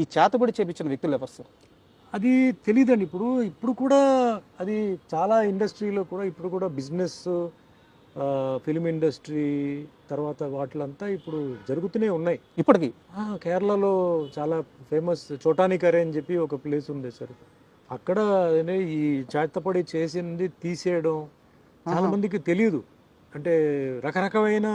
ఈ చేతబడి చేపించిన వ్యక్తులు ఎవరు సార్? అది తెలియదండి ఇప్పుడు ఇప్పుడు కూడా అది చాలా ఇండస్ట్రీలో కూడా ఇప్పుడు కూడా బిజినెస్ ఫిలిం ఇండస్ట్రీ తర్వాత వాటిలంతా ఇప్పుడు జరుగుతూనే ఉన్నాయి. ఇప్పటికి? కేరళలో చాలా ఫేమస్ చోటానికరే అని చెప్పి ఒక ప్లేస్ ఉంది సార్. అక్కడ ఈ చేతపడి చేసింది తీసేయడం చాలా. మందికి తెలియదు అంటే రకరకమైన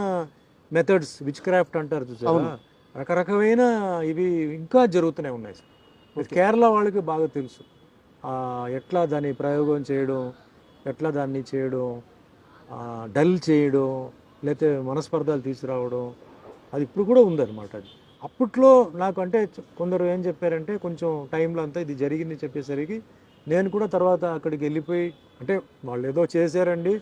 మెథడ్స్ విచ్ క్రాఫ్ట్ అంటారు చూసారా. రకరకమైన ఇవి ఇంకా జరుగుతూనే ఉన్నాయి సార్. కేరళ వాళ్ళకి బాగా తెలుసు. ఎట్లా దాన్ని ప్రయోగం చేయడం ఎట్లా దాన్ని చేయడం డల్ చేయడం లేకపోతే మనస్పర్ధాలు తీసుకురావడం అది ఇప్పుడు కూడా ఉందన్నమాట అది. అప్పట్లో నాకు అంటే కొందరు ఏం చెప్పారంటే కొంచెం టైంలో అంతా ఇది జరిగింది చెప్పేసరికి నేను కూడా తర్వాత అక్కడికి వెళ్ళిపోయి అంటే వాళ్ళు ఏదో చేశారండి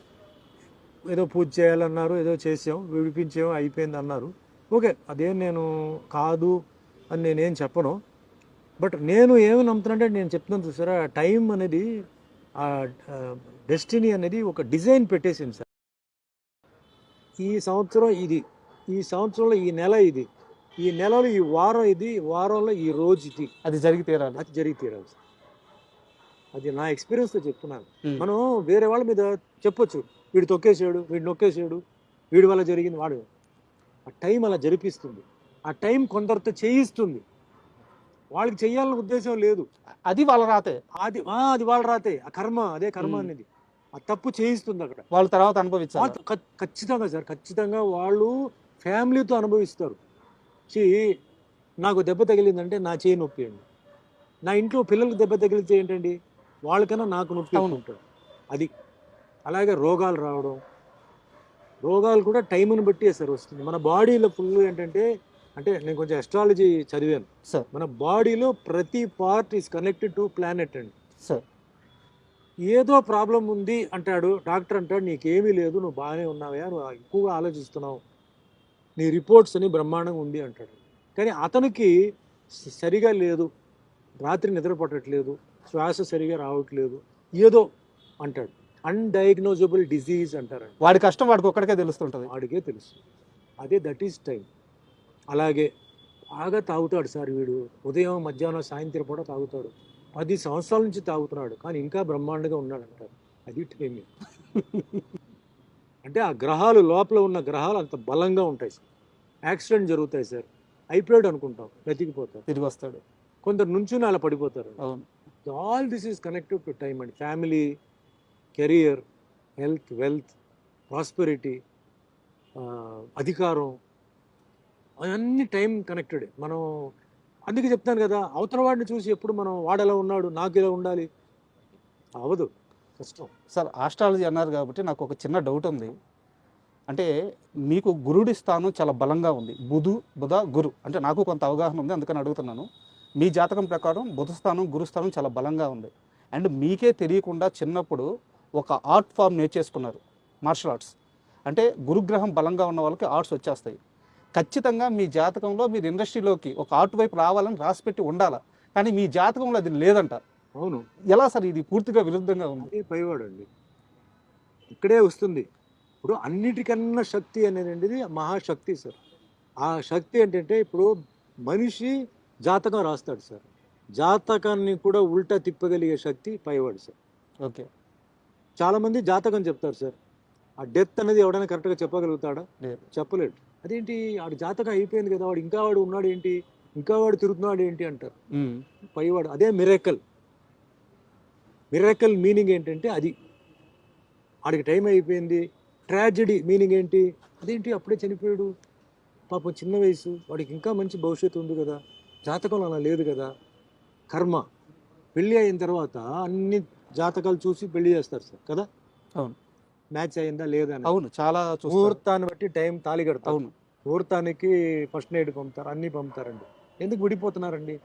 ఏదో పూజ చేయాలన్నారు ఏదో చేసాం విడిపించాం అయిపోయింది అన్నారు. ఓకే అదేం నేను కాదు అని నేనేం చెప్పను. బట్ నేను ఏమి నమ్ముతానంటే నేను చెప్తున్నాను చూసారా టైం అనేది ఆ డెస్టినీ అనేది ఒక డిజైన్ పెట్టేసింది సార్. ఈ సంవత్సరం ఇది ఈ సంవత్సరంలో ఈ నెల ఇది ఈ నెలలో ఈ వారం ఇది వారంలో ఈ రోజు ఇది. అది జరిగి తీరాలి. అది జరిగి తీరాలి సార్. అది నా ఎక్స్పీరియన్స్తో చెప్తున్నాను. మనం వేరే వాళ్ళ మీద చెప్పొచ్చు. వీడు తొక్కేసాడు వీడు నొక్కేసాడు వీడి వల్ల జరిగింది వాడు. ఆ టైం అలా జరిపిస్తుంది. ఆ టైం కొందరితో చేయిస్తుంది. వాళ్ళకి చెయ్యాలన్న ఉద్దేశం లేదు. అది వాళ్ళ రాతే. అది అది వాళ్ళు రాతే. ఆ కర్మ అదే కర్మ. అనేది. ఆ తప్పు చేయిస్తుంది అక్కడ. వాళ్ళ తర్వాత ఖ- ఖచ్చితంగా సార్ ఖచ్చితంగా వాళ్ళు ఫ్యామిలీతో అనుభవిస్తారు. చి నాకు దెబ్బ తగిలిందంటే నా చేయి నొప్పి అండి నా ఇంట్లో పిల్లలకు దెబ్బ తగిలితే ఏంటండి? వాళ్ళకన్నా నాకు నొప్పి. ఉంటుంది. అది అలాగే రోగాలు రావడం రోగాలు కూడా టైంని బట్టి సార్ వస్తుంది. మన బాడీలో ఫుల్ ఏంటంటే అంటే నేను కొంచెం ఎస్ట్రాలజీ చదివాను. సార్ మన బాడీలో ప్రతి part is connected to planet అండి. సార్ ఏదో ప్రాబ్లం ఉంది అంటాడు డాక్టర్ అంటాడు నీకేమీ లేదు నువ్వు బాగానే ఉన్నావా నువ్వు ఎక్కువగా ఆలోచిస్తున్నావు. నీ రిపోర్ట్స్ అని బ్రహ్మాండంగా ఉంది అంటాడు. కానీ అతనికి సరిగా లేదు. రాత్రి నిద్ర పట్టట్లేదు శ్వాస సరిగా రావట్లేదు. ఏదో అంటాడు. అన్డయాగ్నోజబుల్ డిజీజ్ అంటారండి. వాడి కష్టం వాడికి ఒక్కడికే తెలుస్తుంటది. వాడికే తెలుసు. అదే దట్ ఈస్ టైం అలాగే బాగా తాగుతాడు సార్ వీడు. ఉదయం మధ్యాహ్నం సాయంత్రం కూడా తాగుతాడు. పది సంవత్సరాల నుంచి తాగుతున్నాడు. కానీ ఇంకా బ్రహ్మాండంగా ఉన్నాడు అంటారు అది టైం అంటే ఆ గ్రహాలు లోపల ఉన్న గ్రహాలు అంత బలంగా ఉంటాయి సార్. యాక్సిడెంట్ జరుగుతాయి సార్. అయిపోయాడు అనుకుంటాం. బ్రతికిపోతారు. తిరిగి వస్తాడు. కొందరు నుంచుని అలా పడిపోతారు. All this is connected to time అండి. Family career health wealth prosperity అధికారం అవన్నీ టైం కనెక్టెడ్. మనం అందుకే చెప్తాను కదా అవతల వాడిని చూసి ఎప్పుడు మనం వాడెలా ఉన్నాడు నాకు ఇలా ఉండాలి? అవదు కష్టం. సార్ ఆస్ట్రాలజీ అన్నారు కాబట్టి నాకు ఒక చిన్న డౌట్ ఉంది. అంటే మీకు గురుడి స్థానం చాలా బలంగా ఉంది. బుధు బుధ గురు. అంటే నాకు కొంత అవగాహన ఉంది అందుకని అడుగుతున్నాను. మీ జాతకం ప్రకారం బుధ స్థానం గురుస్థానం చాలా బలంగా ఉంది. అండ్ మీకే తెలియకుండా చిన్నప్పుడు ఒక ఆర్ట్ ఫామ్ నేర్చేసుకున్నారు మార్షల్ ఆర్ట్స్ అంటే గురుగ్రహం బలంగా ఉన్న వాళ్ళకి ఆర్ట్స్ వచ్చేస్తాయి. ఖచ్చితంగా మీ జాతకంలో మీరు ఇండస్ట్రీలోకి ఒక ఆర్ట్ వైపు రావాలని రాసిపెట్టి ఉండాలి? కానీ మీ జాతకంలో అది లేదంట. అవును. ఎలా సార్ ఇది పూర్తిగా విరుద్ధంగా ఉంది? పైవాడు అండి. ఇక్కడే వస్తుంది. ఇప్పుడు అన్నిటికన్నా శక్తి అనేది మహాశక్తి సార్. ఆ శక్తి ఏంటంటే ఇప్పుడు మనిషి జాతకం రాస్తాడు సార్. జాతకాన్ని కూడా ఉల్టా తిప్పగలిగే శక్తి పైవాడు సార్. ఓకే. చాలామంది జాతకం చెప్తారు సార్. ఆ డెత్ అనేది ఎవడైనా కరెక్ట్గా చెప్పగలుగుతాడా. చెప్పలేడు. అదేంటి? వాడి జాతకం అయిపోయింది కదా వాడు ఇంకా వాడు ఉన్నాడు ఏంటి ఇంకా వాడు తిరుగుతున్నాడు ఏంటి అంటారు. పైవాడు అదే మిరాకల్. మిరాకల్ మీనింగ్ ఏంటంటే అది. వాడికి టైం అయిపోయింది. ట్రాజడీ మీనింగ్ ఏంటి? అదేంటి? అప్పుడే చనిపోయాడు. పాపం చిన్న వయసు. వాడికి ఇంకా మంచి భవిష్యత్తు ఉంది కదా. జాతకంలో అలా లేదు కదా. కర్మ. పెళ్ళి అయిన తర్వాత అన్ని జాతకాలు చూసి పెళ్ళి చేస్తారు సార్ కదా? అవును. మ్యాచ్ అయిందా లేదా. అవును చాలా ముహూర్తాన్ని బట్టి టైం తాళి కడతారు. అవును. ముహూర్తానికి ఫస్ట్ నైట్ పంపుతారు అన్నీ పంపుతారండి. ఎందుకు విడిపోతున్నారండి?